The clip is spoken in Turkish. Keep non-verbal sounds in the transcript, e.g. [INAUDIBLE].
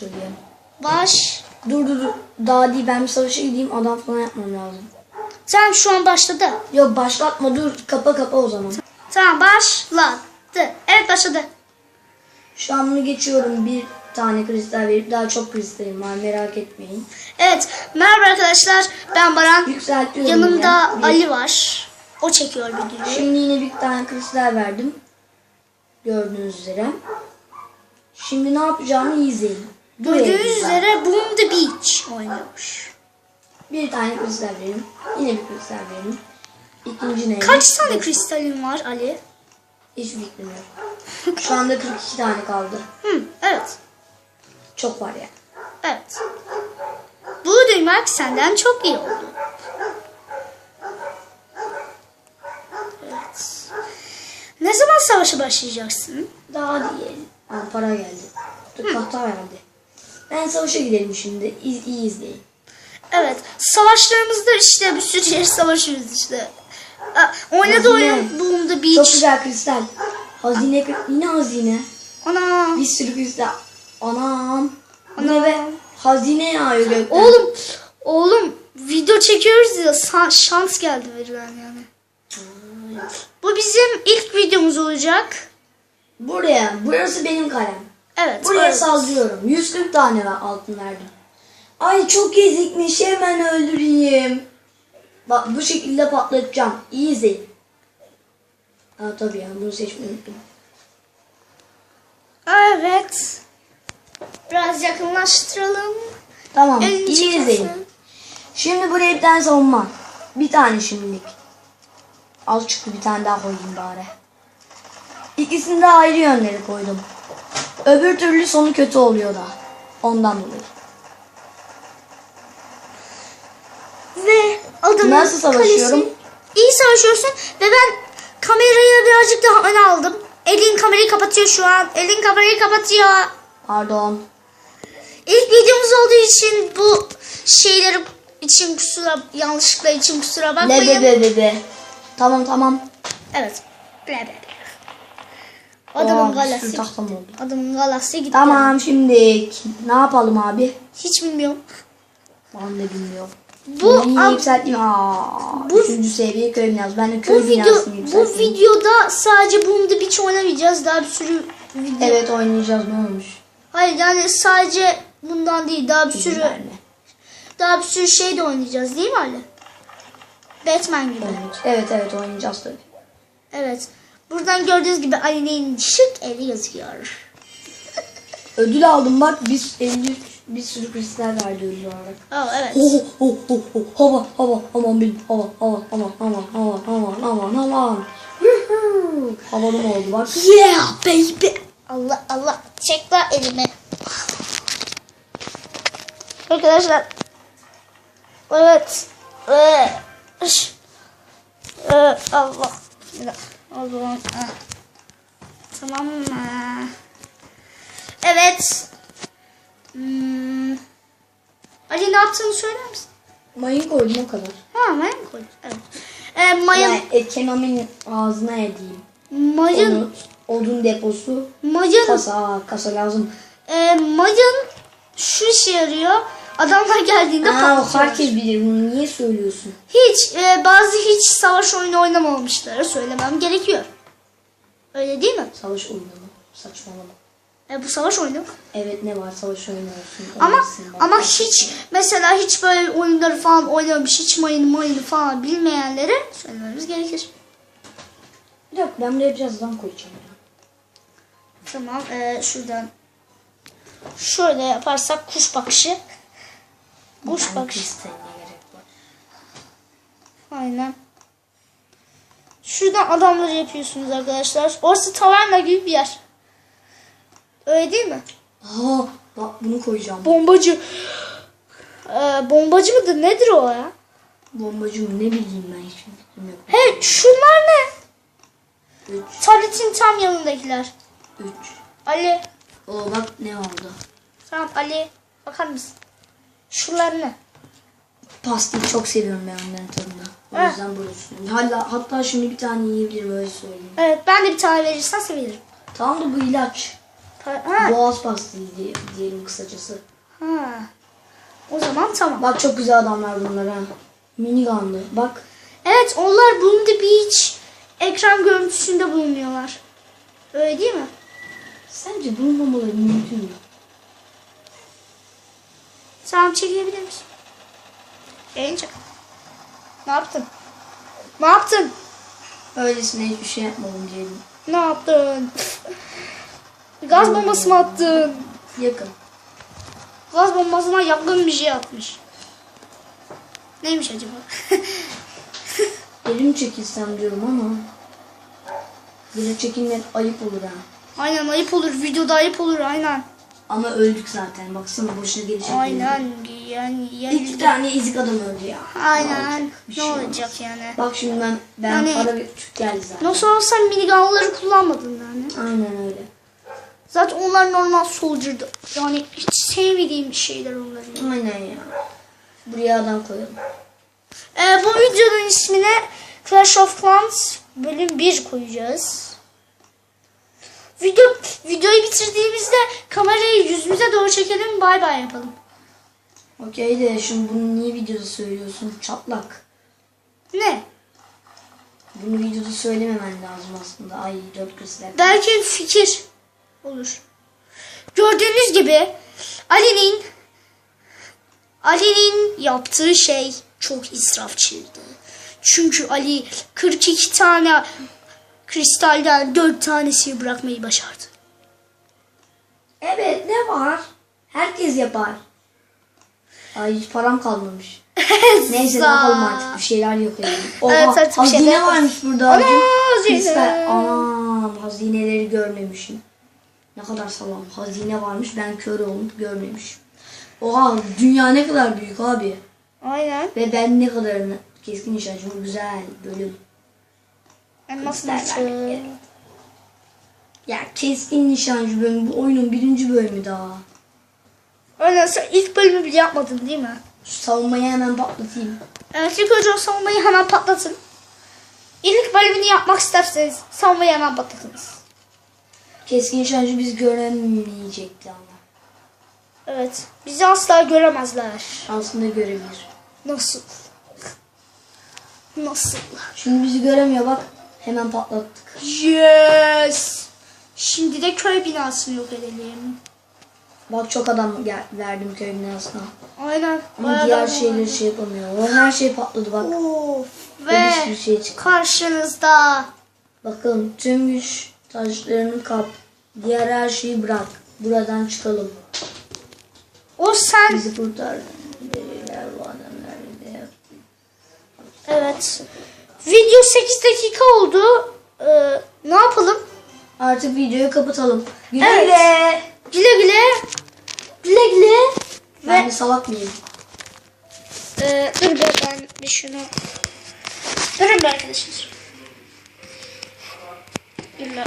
söyleyeyim. Baş. Dur dur dur. Daha değil ben bir savaşa gideyim adam falan yapmam lazım. Tamam şu an başladı. Yok başlatma dur kapa kapa o zaman. Tamam başladı. Evet başladı. Şu an bunu geçiyorum. Bir tane kristal verip daha çok kristalim var merak etmeyin. Evet merhaba arkadaşlar ben Baran. Yükseltiyorum. Yanımda yine. Ali var. O çekiyor videoyu. Şimdi yine bir tane kristal verdim. Gördüğünüz üzere. Şimdi ne yapacağımı izleyin. Gördüğünüz üzere Boom the Beach oynuyormuş. Bir tane kristal verin. Yine bir kristal verin. İkinci ne? Kaç tane kristalin var Ali? Hiç fikrim yok. Şu anda 42 tane kaldı. Hı, evet. Çok var ya. Evet. Bu duymak senden çok iyi oldu. Evet. Ne zaman savaşa başlayacaksın? Daha değil. Aa, para geldi. Dur tahta verdi. Ben savaşa gidelim şimdi. İz, iyi izleyin. Evet. Savaşlarımızda işte bir sürü yer [LAUGHS] savaşıyoruz işte. Aa, Oynadı Hazine. oyun Boom the Çok Beach. güzel kristal. Hazine, yine hazine. Ana. Bir sürü kristal. Anam. Ne be? Hazine yağıyor gökten. Oğlum. Oğlum video çekiyoruz ya şans geldi verilen yani. Bu bizim ilk videomuz olacak. Buraya. Burası benim kalem. Evet. Buraya evet. saldırıyorum. 140 tane altın verdim. Ay çok ezikmiş. Hemen öldüreyim. Bak bu şekilde patlatacağım. İyi izleyin. Ha tabii ya bunu seçmeyi unuttum. Evet. Biraz yakınlaştıralım. Tamam Elini iyi çekersin. izleyin. Şimdi buraya bir tane savunma. Bir tane şimdilik. Az çıktı bir tane daha koyayım bari. İkisini de ayrı yönleri koydum. Öbür türlü sonu kötü oluyor da. Ondan dolayı. Ve adamın Nasıl savaşıyorum? kalesi- İyi savaşıyorsun ve ben kamerayı birazcık daha öne aldım. Elin kamerayı kapatıyor şu an. Elin kamerayı kapatıyor. Pardon. İlk videomuz olduğu için bu şeyleri için kusura yanlışlıkla için kusura bakmayın. be be be be. Tamam tamam. Evet. Ble ble. Adamın Aa, galası. tahtam oldu. Adamın galası gitti. Tamam şimdi ne yapalım abi? Hiç bilmiyorum. Ben de bilmiyorum. Bu Bunu ab- yükselteyim. Aa, Bu- üçüncü seviye köy binası. Ben de köy bu video bu videoda sadece Boom the Beach oynamayacağız. Daha bir sürü video. Evet oynayacağız ne olmuş? Hayır yani sadece bundan değil daha bir sürü daha bir sürü şey de oynayacağız değil mi Ali? Batman gibi. Oynayacağız. Evet evet oynayacağız tabii. Evet. Buradan gördüğünüz gibi Ali'nin şık eli yazıyor. [LAUGHS] Ödül aldım bak biz 53 bir sürü kristal verdi ödül olarak. Oh evet. Oh, oh, oh, oh. Hava hava aman benim hava hava aman aman aman aman aman aman. Yuhuu. Havalı mı oldu bak. Yeah baby. Allah Allah. Çek la elimi. Arkadaşlar. Evet. Üş. Evet. Allah. Bir dakika. O zaman. ha. Tamam mı? Evet. Hmm. Ali ne yaptığını söyler misin? Mayın koydum o kadar. Ha mayın mı koydun? Evet. Ee, mayın, Yani ekonominin ağzına edeyim. mayın, Onu, odun deposu, mayın, kasa, kasa lazım. e, mayın şu işe yarıyor. Adamlar geldiğinde Aa, patlıyor. herkes bilir bunu. Niye söylüyorsun? Hiç, e, bazı hiç savaş oyunu oynamamışlara söylemem gerekiyor. Öyle değil mi? Savaş oyunu mu? Saçmalama. E, bu savaş oyunu. Evet ne var savaş oyunu olsun. Ama bak. ama hiç mesela hiç böyle oyunları falan oynamamış, hiç mayın mayını falan bilmeyenlere söylememiz gerekir. Bir dakika ben buraya biraz adam koyacağım ya. Tamam, e, şuradan şöyle yaparsak kuş bakışı. Kuş Yani bakışı. kristaline gerek var. Aynen. Şuradan adamları yapıyorsunuz arkadaşlar. Orası taverna gibi bir yer. Öyle değil mi? Aa bak bunu koyacağım. Bombacı. Ee, bombacı mıdır? Nedir o ya? Bombacı mı ne bileyim ben yok. Hey şunlar ne? 3 Tabletin tam yanındakiler. 3 Ali. Oo bak ne oldu. Tamam Ali. Bakar mısın? Ne? Pastayı çok seviyorum ben onların tadını. O Ha. yüzden burası. Hatta, hatta şimdi bir tane yiyebilirim öyle söyleyeyim. Evet ben de bir tane verirsen sevinirim. Tamam da bu ilaç. Ha. Boğaz pastilli diye, diyelim kısacası. ha. O zaman tamam. Bak çok güzel adamlar bunlar ha. Minigun'lı. Bak Evet onlar Boondy Beach ekran görüntüsünde bulunuyorlar. Öyle değil mi? sence bulunmamaları mümkün mü? Tamam çekilebilir misin? Yayın çek. Ne yaptın? Ne yaptın? Öylesine hiçbir şey yapmadım diyelim. Ne yaptın? Gaz bombası mı attın? Yakın. Gaz bombasına yakın bir şey atmış. Neymiş acaba? [LAUGHS] Elim çekilsem diyorum ama. Bile çekilmek ayıp olur ha. aynen ayıp olur. Videoda ayıp olur aynen. Ama öldük zaten. Baksana boşuna gelişecek. Aynen yani, yani İki tane ezik adam öldü ya. aynen. Ne şey olmaz. olacak yani? Bak şimdi ben ben Yani- para bir Türk geldi zaten. Nasıl olsa minigunları kullanmadın yani. Aynen öyle. Zaten onlar normal soldier'dı. Yani hiç sevmediğim şeyler onların. Aynen ya. Buraya adam koyalım. Ee, bu videonun ismine Clash of Clans bölüm 1 koyacağız. Video videoyu bitirdiğimizde kamerayı yüzümüze doğru çekelim bay bay yapalım. Okey de şimdi bunu niye videoda söylüyorsun? Çatlak. Ne? Bunu videoda söylememen lazım aslında. Ay dört kristal. Belki fikir olur. Gördüğünüz gibi Ali'nin Ali'nin yaptığı şey çok israfçıydı. Çünkü Ali 42 tane kristalden 4 tanesini bırakmayı başardı. Evet ne var? Herkes yapar. Ay hiç param kalmamış. [LAUGHS] Neyse ne yapalım artık bir şeyler yapalım. Oha Evet, artık hazine şeyler varmış burada. Ana, hazine. Anam hazineleri görmemişim. Ne kadar salam. Hazine varmış ben kör olup görmemişim. Oha dünya ne kadar büyük abi. Aynen. Ve ben ne kadarını keskin nişancım güzel bölüm. Ben nasıl. Ya keskin nişancı bölümü bu oyunun birinci bölümü daha. Öyle sen ilk bölümü bile yapmadın değil mi? Şu savunmayı hemen patlatayım. Evet ilk önce o savunmayı hemen patlatın. İlk bölümünü yapmak isterseniz savunmayı hemen patlatınız. Keskin nişancı biz göremeyecekti ama. Evet. Bizi asla göremezler. Aslında görebilir. Nasıl? Nasıl? Şimdi bizi göremiyor bak. Hemen patlattık. Yes! Şimdi de köy binasını yok edelim. Bak çok adam gel- verdim köy binasına. Aynen. Ama diğer şeyleri şey yapamıyor. O her şey patladı bak. Of. Ve bir şey çıktı. karşınızda Bakın tüm güç taşlarını kap. Diğer her şeyi bırak. Buradan çıkalım. o sen Bizi kurtar. Evet. Video 8 dakika oldu. Ee, ne yapalım? Artık videoyu kapatalım. Güle Evet. güle. Güle güle. Güle güle. Ben Ve de salak mıyım? Ee, dur be ben bir şunu. Durun be arkadaşlar. Be.